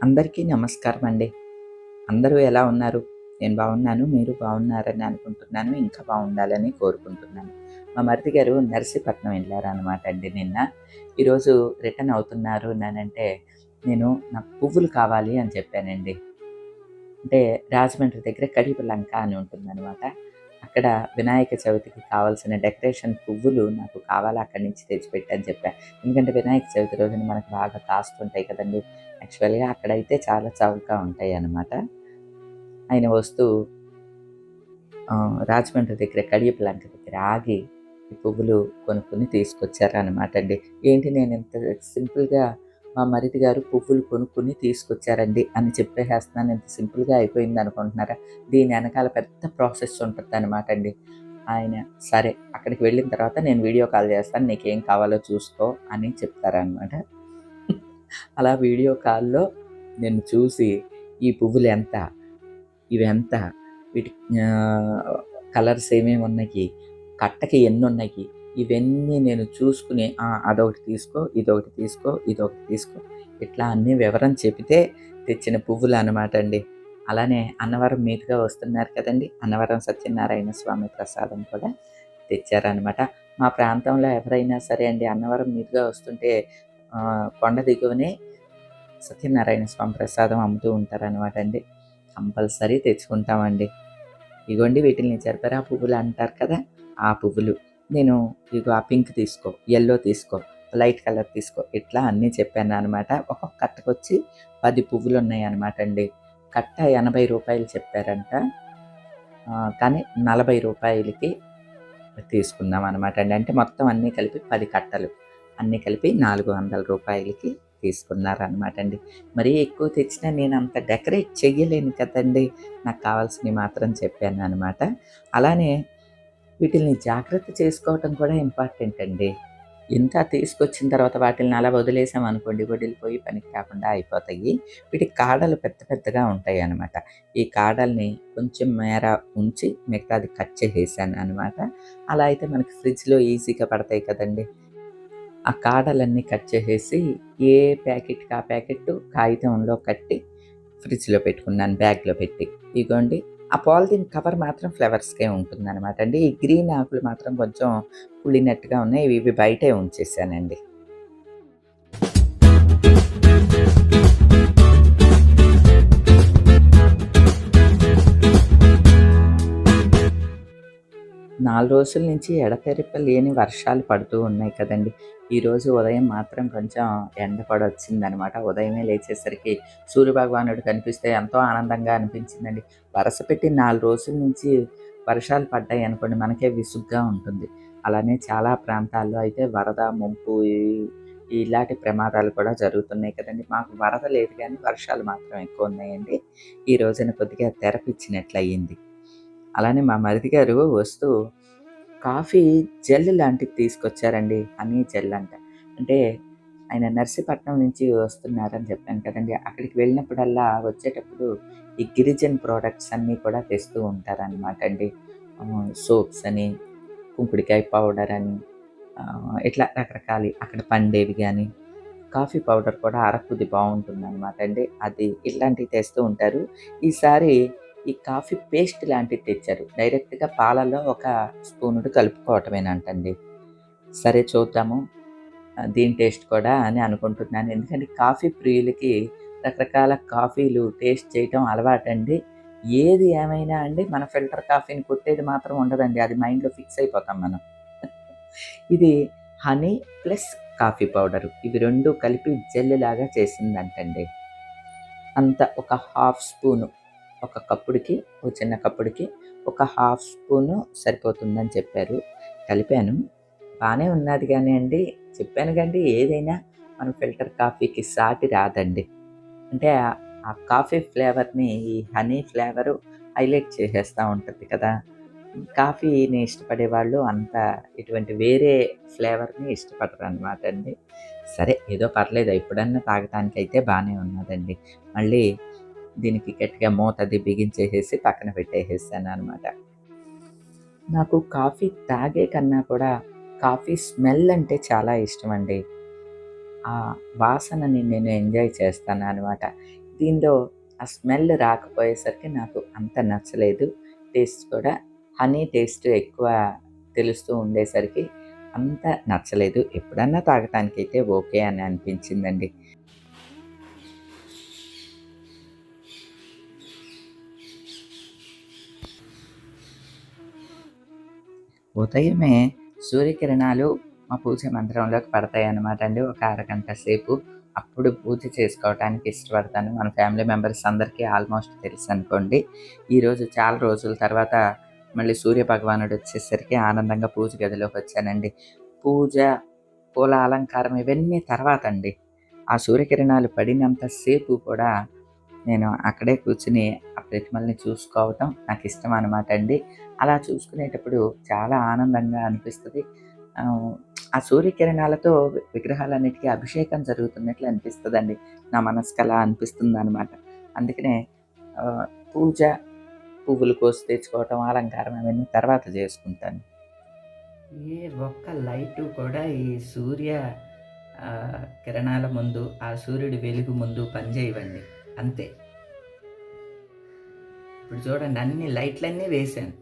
అందరికీ నమస్కారం అండి అందరూ ఎలా ఉన్నారు? నేను బాగున్నాను మీరు బాగున్నారని అనుకుంటున్నాను ఇంకా బాగుండాలని కోరుకుంటున్నాను. మా మరిది గారు నర్సీపట్నం వెళ్ళారనమాట అండి నిన్న. ఈరోజు రిటర్న్ అవుతున్నారు నానంటే నేను నాకు పువ్వులు కావాలి అని చెప్పానండి. అంటే రాజమండ్రి దగ్గర కడిప లంక అని ఉంటుందన్నమాట. అక్కడ వినాయక చవితికి కావాల్సిన డెకరేషన్ పువ్వులు నాకు కావాలి? అక్కడి నుంచి తెచ్చిపెట్టని చెప్పాను ఎందుకంటే వినాయక చవితి రోజున మనకు బాగా కాస్ట్ ఉంటాయి కదండి. యాక్చువల్గా అక్కడైతే చాలా చౌకగా ఉంటాయి అన్నమాట. ఆయన వస్తూ రాజమండ్రి దగ్గర కడియపులంక దగ్గర ఆగి ఈ పువ్వులు కొనుక్కొని తీసుకొచ్చారనమాట అండి. ఏంటి నేను ఇంత సింపుల్గా మా మరిది గారు పువ్వులు కొనుక్కుని తీసుకొచ్చారండి అని చెప్పేసేస్తున్నాను ఇంత సింపుల్గా అయిపోయింది అనుకుంటున్నారా? దీని వెనకాల పెద్ద ప్రాసెస్ ఉంటుంది అనమాట అండి. ఆయన సరే అక్కడికి వెళ్ళిన తర్వాత నేను వీడియో కాల్ చేస్తాను. నీకేం కావాలో చూసుకో అని చెప్తారనమాట అలా వీడియో కాల్లో నేను చూసి ఈ పువ్వులు ఎంత? ఇవి ఎంత? వీటి కలర్స్ ఏమేమి ఉన్నాయి కట్టకి ఎన్ని ఉన్నాయి? ఇవన్నీ నేను చూసుకుని అదొకటి తీసుకో ఇదొకటి తీసుకో ఇదొకటి తీసుకో. ఇట్లా అన్ని వివరం చెబితే తెచ్చిన పువ్వులు అనమాట అండి. అలానే అన్నవరం మీదుగా వస్తున్నారు కదండి. అన్నవరం సత్యనారాయణ స్వామి ప్రసాదం కూడా తెచ్చారనమాట మా ప్రాంతంలో ఎవరైనా సరే అండి అన్నవరం మీదుగా వస్తుంటే కొండ దిగువనే సత్యనారాయణ స్వామి ప్రసాదం అమ్ముతూ ఉంటారనమాట అండి. కంపల్సరీ తెచ్చుకుంటామండి. ఇగోండి వీటిని చెరపరా పువ్వులు అంటారు కదా ఆ పువ్వులు. నేను ఇగో ఆ పింక్ తీసుకో ఎల్లో తీసుకో లైట్ కలర్ తీసుకో ఇట్లా అన్నీ చెప్పాను అనమాట ఒక్కొక్క కట్టకు వచ్చి పది పువ్వులు ఉన్నాయి అనమాట అండి. కట్ట ఎనభై రూపాయలు చెప్పారంట. కానీ నలభై రూపాయలకి తీసుకున్నాం అనమాట అండి. అంటే మొత్తం అన్నీ కలిపి పది కట్టలు. అన్నీ కలిపి నాలుగు వందల రూపాయలకి తీసుకున్నారనమాట అండి. మరీ ఎక్కువ తెచ్చినా నేను అంత డెకరేట్ చెయ్యలేను కదండి. నాకు కావాల్సినవి మాత్రం చెప్పాను అనమాట అలానే వీటిని జాగ్రత్త చేసుకోవటం కూడా ఇంపార్టెంట్ అండి. ఇంత తీసుకొచ్చిన తర్వాత వాటిని అలా వదిలేసాం అనుకోండి వదిలిపోయి పనికి కాకుండా అయిపోతాయి. వీటి కాడలు పెద్ద పెద్దగా ఉంటాయి అన్నమాట ఈ కాడల్ని కొంచెం మేర ఉంచి మిగతాది కట్ చేసేసాను అనమాట అలా అయితే మనకి ఫ్రిడ్జ్లో ఈజీగా పడతాయి కదండి. ఆ కాడలన్నీ కట్ చేసేసి ఏ ప్యాకెట్కి ఆ ప్యాకెట్ కాగితంలో కట్టి ఫ్రిడ్జ్లో పెట్టుకున్నాను బ్యాగ్లో పెట్టి. ఇగోండి ఆ పాలిథిన్ కవర్ మాత్రం ఫ్లవర్స్కే ఉంటుందన్నమాట అండి. ఈ గ్రీన్ ఆకులు మాత్రం కొంచెం కుళ్ళినట్టుగా ఉన్నాయి. ఇవి ఇవి బయటే ఉంచేసానండి. నాలుగు రోజుల నుంచి ఎడతెరిప లేని వర్షాలు పడుతూ ఉన్నాయి కదండి. ఈరోజు ఉదయం మాత్రం కొంచెం ఎండ కూడా వచ్చిందనమాట ఉదయమే లేచేసరికి సూర్యభగవానుడు కనిపిస్తే ఎంతో ఆనందంగా అనిపించిందండి. వరస పెట్టి నాలుగు రోజుల నుంచి వర్షాలు పడ్డాయి అనుకోండి మనకే విసుగ్గా ఉంటుంది. అలానే చాలా ప్రాంతాల్లో అయితే వరద ముంపు ఇలాంటి ప్రమాదాలు కూడా జరుగుతున్నాయి కదండి. మాకు వరద లేదు కానీ వర్షాలు మాత్రం ఎక్కువ ఉన్నాయండి. ఈ రోజున కొద్దిగా తెరపిచ్చినట్లు అయ్యింది అలానే మా మరిది గారు వస్తూ కాఫీ జెల్ లాంటిది తీసుకొచ్చారండి హనీ జెల్ అంట. అంటే ఆయన నర్సీపట్నం నుంచి వస్తున్నారని చెప్పాను కదండి. అక్కడికి వెళ్ళినప్పుడల్లా వచ్చేటప్పుడు ఈ గిరిజన్ ప్రోడక్ట్స్ అన్నీ కూడా తెస్తూ ఉంటారనమాట అండి. సోప్స్ అని కుంకుడికాయ పౌడర్ అని ఇట్లా రకరకాల అక్కడ పండేవి కానీ కాఫీ పౌడర్ కూడా అరకుది బాగుంటుంది అనమాట అండి. అది ఇలాంటివి తెస్తూ ఉంటారు. ఈసారి ఈ కాఫీ పేస్ట్ లాంటిది తెచ్చారు. డైరెక్ట్గా పాలలో ఒక స్పూనుడు కలుపుకోవటమేనంటండి. సరే చూద్దాము దీని టేస్ట్ కూడా అని అనుకుంటున్నాను. ఎందుకంటే కాఫీ ప్రియులకి రకరకాల కాఫీలు టేస్ట్ చేయటం అలవాటండి. ఏది ఏమైనా అండి మన ఫిల్టర్ కాఫీని కొట్టేది మాత్రం ఉండదండి. అది మైండ్లో ఫిక్స్ అయిపోతాం మనం. ఇది హనీ ప్లస్ కాఫీ పౌడర్. ఇవి రెండు కలిపి జెల్ లాగా చేసిందంటండి. అంత ఒక హాఫ్ స్పూను ఒక కప్పుడికి ఒక చిన్న కప్పుడికి ఒక హాఫ్ స్పూను సరిపోతుందని చెప్పారు. కలిపాను. బాగానే ఉన్నది కానీ అండి. చెప్పాను కండి ఏదైనా మన ఫిల్టర్ కాఫీకి సాటి రాదండి. అంటే ఆ- కాఫీ ఫ్లేవర్ని ఈ హనీ ఫ్లేవరు హైలైట్ చేసేస్తూ ఉంటుంది కదా. కాఫీని ఇష్టపడే వాళ్ళు అంత ఇటువంటి వేరే ఫ్లేవర్ని ఇష్టపడరు అనమాట అండి. సరే ఏదో పర్లేదు. ఎప్పుడన్నా తాగటానికి అయితే బాగానే ఉన్నదండి. మళ్ళీ దీనికి గట్టిగా మూత అది బిగించేసేసి పక్కన పెట్టేసేసాను అనమాట నాకు కాఫీ తాగే కన్నా కూడా కాఫీ స్మెల్ అంటే చాలా ఇష్టం అండి ఆ వాసనని నేను ఎంజాయ్ చేస్తాను అనమాట దీనిలో ఆ స్మెల్ రాకపోయేసరికి నాకు అంత నచ్చలేదు. టేస్ట్ కూడా హనీ టేస్ట్ ఎక్కువ తెలుస్తూ ఉండేసరికి అంత నచ్చలేదు. ఎప్పుడన్నా తాగటానికైతే ఓకే అని అనిపించిందండి. ఉదయమే సూర్యకిరణాలు మా పూజ మందిరంలోకి పడతాయి అన్నమాట అండి. ఒక అరగంట సేపు అప్పుడు పూజ చేసుకోవడానికి ఇష్టపడతాను. మన ఫ్యామిలీ మెంబర్స్ అందరికీ ఆల్మోస్ట్ తెలుసు అనుకోండి. ఈరోజు చాలా రోజుల తర్వాత మళ్ళీ సూర్య భగవానుడు వచ్చేసరికి ఆనందంగా పూజ గదిలోకి వచ్చానండి. పూజ పూల అలంకారం ఇవన్నీ తర్వాత అండి. ఆ సూర్యకిరణాలు పడినంతసేపు కూడా నేను అక్కడే కూర్చుని ప్రతిమల్ని చూసుకోవటం నాకు ఇష్టం అనమాట అండి. అలా చూసుకునేటప్పుడు చాలా ఆనందంగా అనిపిస్తుంది. ఆ, సూర్యకిరణాలతో విగ్రహాలన్నిటికీ అభిషేకం జరుగుతున్నట్లు అనిపిస్తుందండి. నా మనసుకు అలా అనిపిస్తుంది అనమాట అందుకనే పూజ పువ్వులు కోసి తెచ్చుకోవటం అలంకారం అవన్నీ తర్వాత చేసుకుంటాను. ఏ ఒక్క లైటు కూడా ఈ సూర్య కిరణాల ముందు ఆ సూర్యుడి వెలుగు ముందు పనిచేయవండి. అంతే. ఇప్పుడు చూడండి అన్ని లైట్లన్నీ వేశాను.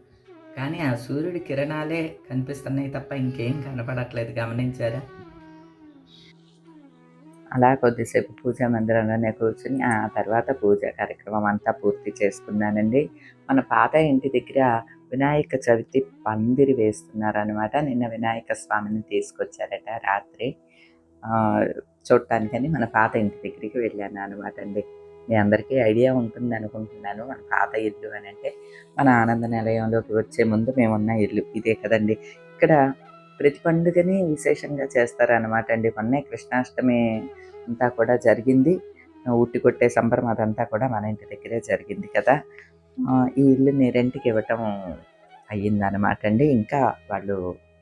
కానీ ఆ సూర్యుడి కిరణాలే కనిపిస్తున్నాయి తప్ప ఇంకేం కనపడట్లేదు. గమనించారా? అలా కొద్దిసేపు పూజా మందిరంలోనే కూర్చుని ఆ తర్వాత పూజ కార్యక్రమం అంతా పూర్తి చేసుకున్నానండి. మన పాత ఇంటి దగ్గర వినాయక చవితి పందిరి వేస్తున్నారనమాట నిన్న వినాయక స్వామిని తీసుకొచ్చారట రాత్రి. చూడటానికని మన పాత ఇంటి దగ్గరికి వెళ్ళాను అనమాట అండి. మీ అందరికీ ఐడియా ఉంటుంది అనుకుంటున్నాను. మన పాత ఇల్లు అని అంటే మన ఆనంద నిలయంలోకి వచ్చే ముందు మేమున్న ఇల్లు ఇదే కదండి. ఇక్కడ ప్రతి పండుగని విశేషంగా చేస్తారనమాట అండి. మొన్నే కృష్ణాష్టమి అంతా కూడా జరిగింది. ఉట్టి కొట్టే సంబరం అదంతా కూడా మన ఇంటి దగ్గరే జరిగింది కదా. ఈ ఇల్లుని రెంట్కి ఇవ్వటం అయ్యిందనమాట అండి. ఇంకా వాళ్ళు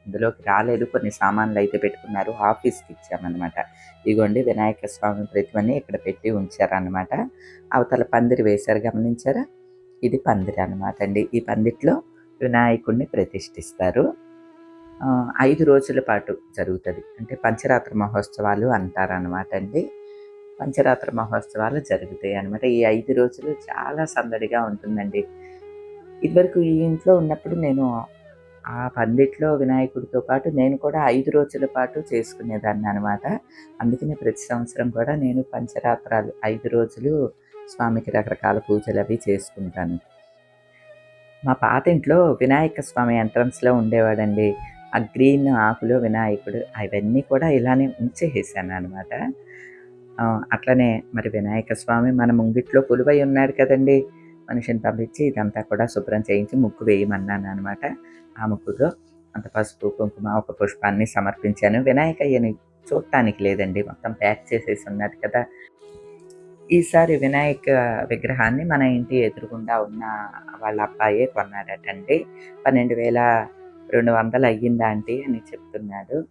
ఇందులోకి రాలేదు. కొన్ని సామాన్లు అయితే పెట్టుకున్నారు. ఆఫీస్కి ఇచ్చామన్నమాట. ఇదిగోండి వినాయక స్వామి ప్రతిమని ఇక్కడ పెట్టి ఉంచారనమాట అవతల పందిరి వేశారు గమనించారా? ఇది పందిరి అనమాట అండి. ఈ పందిట్లో వినాయకుడిని ప్రతిష్ఠిస్తారు. ఐదు రోజుల పాటు జరుగుతుంది. అంటే పంచరాత్రి మహోత్సవాలు అంటారనమాట అండి. పంచరాత్రి మహోత్సవాలు జరుగుతాయి అనమాట ఈ ఐదు రోజులు చాలా సందడిగా ఉంటుందండి. ఇదివరకు ఈ ఇంట్లో ఉన్నప్పుడు నేను ఆ పందిట్లో వినాయకుడితో పాటు నేను కూడా ఐదు రోజుల పాటు చేసుకునేదాన్ని అనమాట అందుకనే ప్రతి సంవత్సరం కూడా నేను పంచరాత్రాలు ఐదు రోజులు స్వామికి రకరకాల పూజలు అవి చేసుకుంటాను. మా పాత ఇంట్లో వినాయక స్వామి ఎంట్రన్స్లో ఉండేవాడండి. ఆ గ్రీన్ ఆకులో వినాయకుడు అవన్నీ కూడా ఇలానే ఉంచేసాను అనమాట అట్లనే మరి వినాయక స్వామి మన ముంగిట్లో కొలువై ఉన్నాడు కదండి. మనిషిని పంపించి ఇదంతా కూడా శుభ్రం చేయించి ముగ్గు వేయమన్నాను అనమాట ఆ అంత పసుపు కుంకుమ ఒక పుష్పాన్ని సమర్పించాను. వినాయకయ్యని చూడటానికి లేదండి మొత్తం ప్యాక్ చేసేసి ఉన్నది కదా. ఈసారి వినాయక విగ్రహాన్ని మన ఇంటి ఎదురుగుండా ఉన్న వాళ్ళ అబ్బాయే కొన్నాడటండి. పన్నెండు వేల రెండు వందలు అయ్యిందా ఆంటీ అని చెప్తున్నాడు.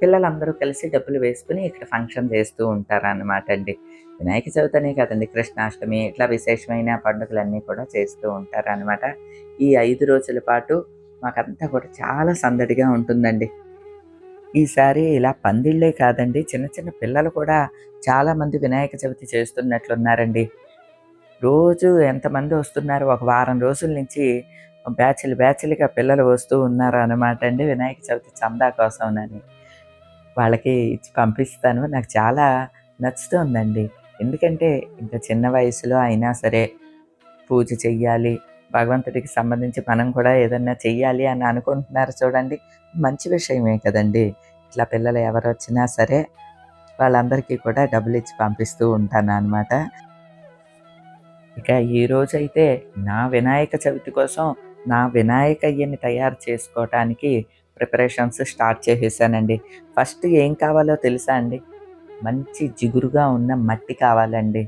పిల్లలందరూ కలిసి డబ్బులు వేసుకుని ఇక్కడ ఫంక్షన్ చేస్తూ ఉంటారు అండి. వినాయక చవితి అనే కదండి కృష్ణాష్టమి ఇట్లా విశేషమైన పండుగలన్నీ కూడా చేస్తూ ఉంటారు అనమాట ఈ ఐదు రోజుల పాటు మాకంతా కూడా చాలా సందడిగా ఉంటుందండి. ఈసారి ఇలా పందిళ్ళే కాదండి చిన్న చిన్న పిల్లలు కూడా చాలామంది వినాయక చవితి చేస్తున్నట్లున్నారండి. రోజు ఎంతమంది వస్తున్నారు? ఒక వారం రోజుల నుంచి బ్యాచ్లు బ్యాచ్లుగా పిల్లలు వస్తూ ఉన్నారు అనమాట అండి. వినాయక చవితి చందా కోసం అని వాళ్ళకి ఇచ్చి పంపిస్తాను. నాకు చాలా నచ్చుతుందండి. ఎందుకంటే ఇంత చిన్న వయసులో అయినా సరే పూజ చెయ్యాలి భగవంతుడికి సంబంధించి మనం కూడా ఏదన్నా చెయ్యాలి అని అనుకుంటున్నారు చూడండి. మంచి విషయమే కదండి. ఇట్లా పిల్లలు ఎవరు వచ్చినా సరే వాళ్ళందరికీ కూడా డబ్బులు ఇచ్చి పంపిస్తూ ఉంటాను అనమాట ఇక ఈ నా వినాయక చవితి కోసం నా వినాయకయ్యని తయారు చేసుకోవటానికి ప్రిపరేషన్స్ స్టార్ట్ చేసేసానండి. ఫస్ట్ ఏం కావాలో తెలుసా అండి? మంచి జిగురుగా ఉన్న మట్టి కావాలండి.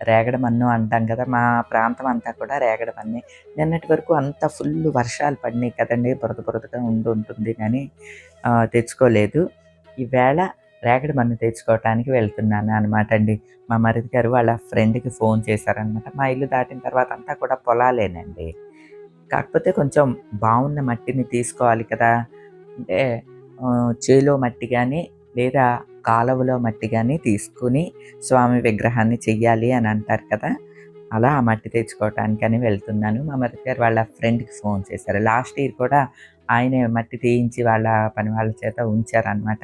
రేగడ మన్ను అంటాం కదా మా ప్రాంతం అంతా కూడా రేగడ మన్నే నిన్నటి వరకు అంత ఫుల్ వర్షాలు పడినాయి కదండి బురద బురదగా ఉండి ఉంటుంది కానీ తెచ్చుకోలేదు. ఈవేళ రేగడి మన్ను తెచ్చుకోవటానికి వెళ్తున్నాను అనమాట అండి. మా మరిది గారు వాళ్ళ ఫ్రెండ్కి ఫోన్ చేశారనమాట మా ఇల్లు దాటిన తర్వాత అంతా కూడా పొలాలేనండి. కాకపోతే కొంచెం బాగున్న మట్టిని తీసుకోవాలి కదా. అంటే చేలో మట్టి కానీ లేదా కాలువలో మట్టి కానీ తీసుకుని స్వామి విగ్రహాన్ని చెయ్యాలి అని అంటారు కదా. అలా ఆ మట్టి తెచ్చుకోవటానికని వెళ్తున్నాను. మా మదర్ గారు వాళ్ళ ఫ్రెండ్కి ఫోన్ చేశారు. లాస్ట్ ఇయర్ కూడా ఆయనే మట్టి తీయించి వాళ్ళ పని వాళ్ళ చేత ఉంచారనమాట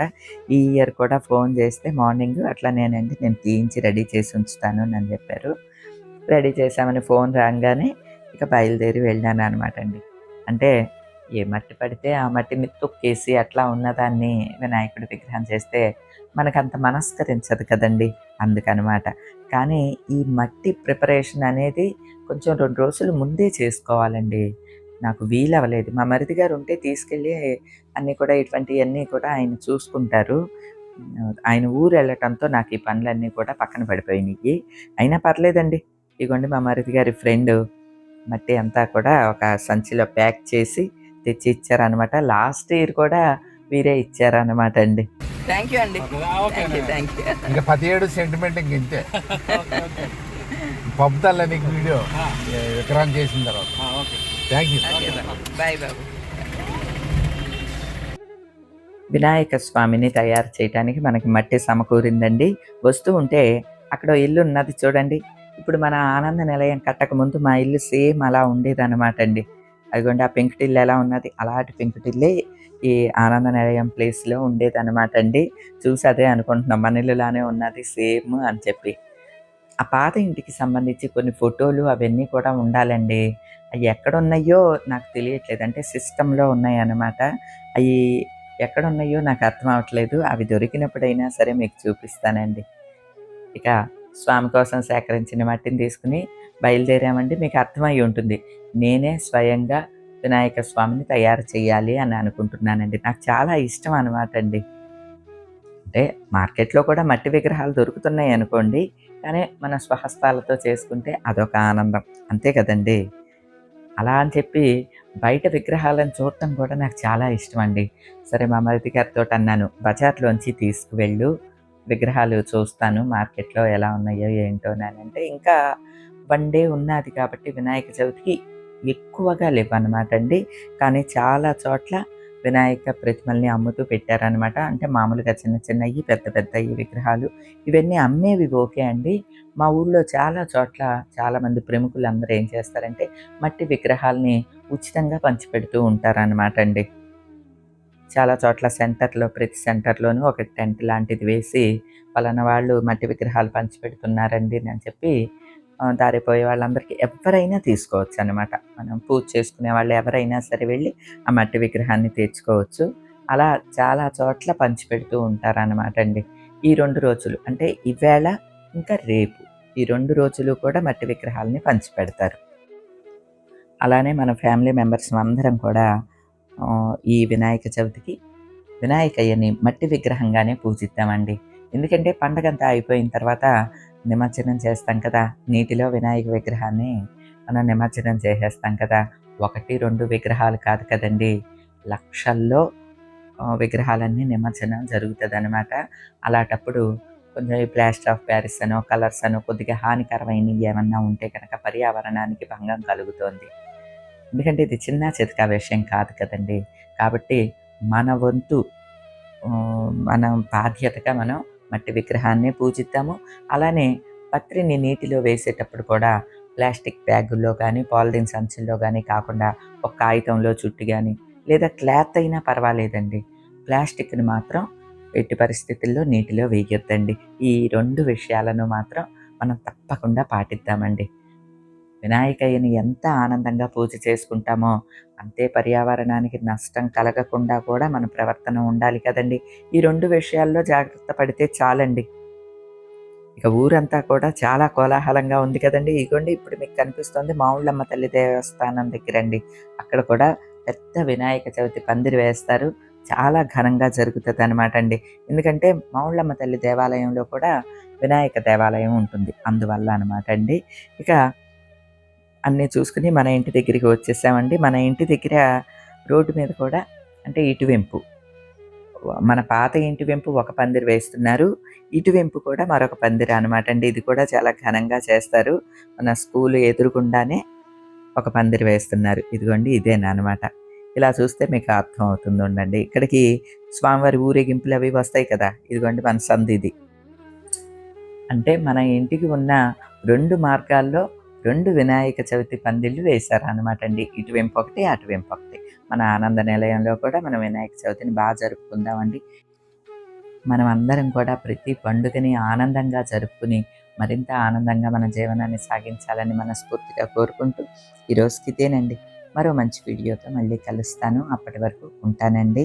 ఈ ఇయర్ కూడా ఫోన్ చేస్తే మార్నింగ్ అట్లా నేనండి నేను తీయించి రెడీ చేసి ఉంచుతాను అని చెప్పారు. రెడీ చేశామని ఫోన్ రాగానే ఇక బయలుదేరి వెళ్ళాను అనమాట అండి అంటే ఏ మట్టి పడితే ఆ మట్టిని తొక్కేసి అట్లా ఉన్నదాన్ని వినాయకుడి విగ్రహం చేస్తే మనకంత మనస్కరించదు కదండి అందుకనమాట కానీ ఈ మట్టి ప్రిపరేషన్ అనేది కొంచెం రెండు రోజులు ముందే చేసుకోవాలండి. నాకు వీలవ్వలేదు. మా మరిది గారు ఉంటే తీసుకెళ్ళి అన్నీ కూడా ఇటువంటివన్నీ కూడా ఆయన చూసుకుంటారు. ఆయన ఊరు వెళ్ళటంతో నాకు ఈ పనులన్నీ కూడా పక్కన పడిపోయినాయి. అయినా పర్లేదండి. ఇదిగోండి మా మరిది గారి ఫ్రెండ్ మట్టి అంతా కూడా ఒక సంచిలో ప్యాక్ చేసి తెచ్చి ఇచ్చారనమాట లాస్ట్ ఇయర్ కూడా వీరే ఇచ్చారనమాట అండి. థ్యాంక్ యూ అండి. ఇంకా పదిహేడు సెంటిమెంట్ ఇంక ఇంతే. పంపుతాలే నీకు వీడియో. విక్రాంత్ చేసిన తర్వాత. థ్యాంక్ యూ బాయ్ బాబు. వినాయక స్వామిని తయారు చేయడానికి మనకి మట్టి సమకూరిందండి. వస్తూ ఉంటే అక్కడ ఇల్లు ఉన్నది చూడండి. ఇప్పుడు మన ఆనంద నిలయం కట్టక ముందు మా ఇల్లు సేమ్ అలా ఉండేదన్నమాట అండి. అదిగోండి ఆ పెంకుటిల్లు ఎలా ఉన్నది? అలాంటి పెంకుటిల్లే ఈ ఆనంద నిలయం ప్లేస్లో ఉండేదన్నమాట అండి. చూసి అదే అనుకుంటున్నాం మన ఇల్లులానే ఉన్నది సేమ్ అని చెప్పి. ఆ పాత ఇంటికి సంబంధించి కొన్ని ఫోటోలు అవన్నీ కూడా ఉండాలండి. అవి ఎక్కడ ఉన్నాయో నాకు తెలియట్లేదు. అంటే సిస్టంలో ఉన్నాయి అన్నమాట అవి ఎక్కడున్నాయో నాకు అర్థం అవ్వట్లేదు అవి దొరికినప్పుడైనా సరే మీకు చూపిస్తానండి. ఇక స్వామి కోసం సేకరించిన మట్టిని తీసుకుని బయలుదేరామండి మీకు అర్థమై ఉంటుంది. నేనే స్వయంగా వినాయక స్వామిని తయారు చేయాలి అని అనుకుంటున్నానండి. నాకు చాలా ఇష్టం అనమాట అండి. అంటే మార్కెట్లో కూడా మట్టి విగ్రహాలు దొరుకుతున్నాయి అనుకోండి కానీ మన స్వహస్తాలతో చేసుకుంటే అదొక ఆనందం. అంతే కదండి. అలా అని చెప్పి బయట విగ్రహాలను చూడటం కూడా నాకు చాలా ఇష్టం అండి. సరే మా మరిది గారితో అన్నాను. బజార్లోంచి తీసుకువెళ్ళు. విగ్రహాలు చూస్తాను మార్కెట్లో ఎలా ఉన్నాయో ఏంటో అని అంటే ఇంకా వన్ డే ఉన్నది కాబట్టి వినాయక చవితికి ఎక్కువగా లేవన్నమాట అనమాట అండి. కానీ చాలా చోట్ల వినాయక ప్రతిమల్ని అమ్ముతూ పెట్టారనమాట అంటే మామూలుగా చిన్న చిన్నవి పెద్ద పెద్దవి విగ్రహాలు ఇవన్నీ అమ్మేవి ఓకే అండి. మా ఊళ్ళో చాలా చోట్ల చాలామంది ప్రముఖులు అందరూ ఏం చేస్తారంటే మట్టి విగ్రహాలని ఉచితంగా పంచిపెడుతూ ఉంటారనమాట అండి. చాలా చోట్ల సెంటర్లో ప్రతి సెంటర్లోనూ ఒక టెంట్ లాంటిది వేసి పలానా వాళ్ళు మట్టి విగ్రహాలు పంచిపెడుతున్నారండి అని చెప్పి దారిపోయే వాళ్ళందరికీ ఎవరైనా తీసుకోవచ్చు అనమాట మనం పూజ చేసుకునే వాళ్ళు ఎవరైనా సరే వెళ్ళి ఆ మట్టి విగ్రహాన్ని తెచ్చుకోవచ్చు అలా చాలా చోట్ల పంచిపెడుతూ ఉంటారనమాట అండి. ఈ రెండు రోజులు అంటే ఈవేళ ఇంకా రేపు ఈ రెండు రోజులు కూడా మట్టి విగ్రహాలని పంచిపెడతారు అలానే మన ఫ్యామిలీ మెంబర్స్ అందరం కూడా ఈ వినాయక చవితికి వినాయకయ్యని మట్టి విగ్రహంగానే పూజిద్దామండి. ఎందుకంటే పండగంతా అయిపోయిన తర్వాత నిమజ్జనం చేస్తాం కదా నీటిలో వినాయక విగ్రహాన్ని మనం నిమజ్జనం చేసేస్తాం కదా. ఒకటి రెండు విగ్రహాలు కాదు కదండి లక్షల్లో విగ్రహాలన్నీ నిమజ్జనం జరుగుతుంది అనమాట అలాంటప్పుడు కొంచెం ఈ ప్లాస్టర్ ఆఫ్ ప్యారిస్ అనో కలర్స్ అనో కొద్దిగా హానికరమైనవి ఏమన్నా ఉంటే కనుక పర్యావరణానికి భంగం కలుగుతోంది. ఎందుకంటే ఇది చిన్న చితక విషయం కాదు కదండి. కాబట్టి మన వంతు మన బాధ్యతగా మనం మట్టి విగ్రహాన్ని పూజిద్దాము. అలానే పత్రిని నీటిలో వేసేటప్పుడు కూడా ప్లాస్టిక్ బ్యాగుల్లో కానీ పాలిథిన్ సంచుల్లో కానీ కాకుండా ఒక కాగితంలో చుట్టి కానీ లేదా క్లాత్ అయినా పర్వాలేదండి. ప్లాస్టిక్ని మాత్రం ఎట్టి పరిస్థితుల్లో నీటిలో వేయొద్దండి. ఈ రెండు విషయాలను మాత్రం మనం తప్పకుండా పాటిద్దామండి. వినాయకయ్యని ఎంత ఆనందంగా పూజ చేసుకుంటామో అంతే పర్యావరణానికి నష్టం కలగకుండా కూడా మన ప్రవర్తన ఉండాలి కదండి. ఈ రెండు విషయాల్లో జాగ్రత్త పడితే చాలండి. ఇక ఊరంతా కూడా చాలా కోలాహలంగా ఉంది కదండి. ఇగోండి ఇప్పుడు మీకు కనిపిస్తుంది మావుళ్ళమ్మ తల్లి దేవస్థానం దగ్గర అండి అక్కడ కూడా పెద్ద వినాయక చవితి పందిరి వేస్తారు. చాలా ఘనంగా జరుగుతుంది అనమాట అండి ఎందుకంటే మౌళ్ళమ్మ తల్లి దేవాలయంలో కూడా వినాయక దేవాలయం ఉంటుంది. అందువల్ల అనమాట అండి ఇక అన్నీ చూసుకుని మన ఇంటి దగ్గరికి వచ్చేసామండి. మన ఇంటి దగ్గర రోడ్డు మీద కూడా అంటే ఇటువెంపు మన పాత ఇంటి వెంపు ఒక పందిరి వేస్తున్నారు. ఇటువెంపు కూడా మరొక పందిరి అనమాట అండి. ఇది కూడా చాలా ఘనంగా చేస్తారు. మన స్కూల్ ఎదురుగుండానే ఒక పందిరి వేస్తున్నారు. ఇదిగోండి ఇదేనా ఇలా చూస్తే మీకు అర్థం అవుతుంది ఉండండి. ఇక్కడికి స్వామివారి ఊరేగింపులు అవి వస్తాయి కదా. ఇదిగోండి మన సంధి ఇది. అంటే మన ఇంటికి ఉన్న రెండు మార్గాల్లో రెండు వినాయక చవితి పందిళ్ళు వేశారు అనమాట అండి ఇటువైపు ఒకటి అటువైపు ఒకటి. మన ఆనంద నిలయంలో కూడా మనం వినాయక చవితిని బాగా జరుపుకుందామండి. మనం అందరం కూడా ప్రతి పండుగని ఆనందంగా జరుపుకుని మరింత ఆనందంగా మన జీవనాన్ని సాగించాలని మనస్ఫూర్తిగా కోరుకుంటూ ఈ ఇదేనండి మరో మంచి వీడియోతో మళ్ళీ కలుస్తాను. అప్పటి వరకు ఉంటానండి.